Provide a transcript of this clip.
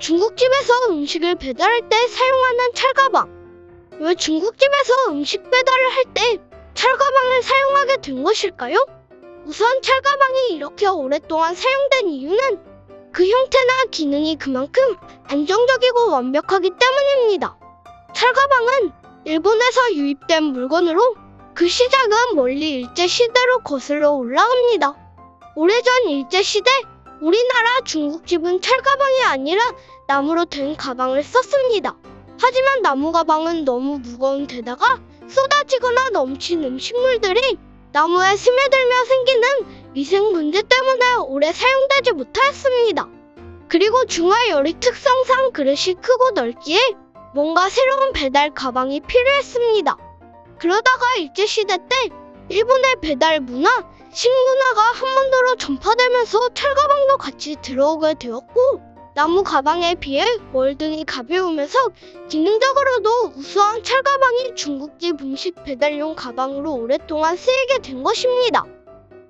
중국집에서 음식을 배달할 때 사용하는 찰가방. 왜 중국집에서 음식 배달을 할 때 찰가방을 사용하게 된 것일까요? 우선 찰가방이 이렇게 오랫동안 사용된 이유는 그 형태나 기능이 그만큼 안정적이고 완벽하기 때문입니다. 찰가방은 일본에서 유입된 물건으로 그 시작은 멀리 일제시대로 거슬러 올라갑니다. 오래전 일제시대 우리나라 중국집은 찰가방이 아니라 나무로 된 가방을 썼습니다. 하지만 나무 가방은 너무 무거운 데다가 쏟아지거나 넘친 음식물들이 나무에 스며들며 생기는 위생 문제 때문에 오래 사용되지 못하였습니다. 그리고 중화 요리 특성상 그릇이 크고 넓기에 뭔가 새로운 배달 가방이 필요했습니다. 그러다가 일제시대 때 일본의 배달 문화, 식문화가 한반도로 전파되면서 철가방도 같이 들어오게 되었고 나무 가방에 비해 월등히 가벼우면서 기능적으로도 우수한 철가방이 중국집 음식 배달용 가방으로 오랫동안 쓰이게 된 것입니다.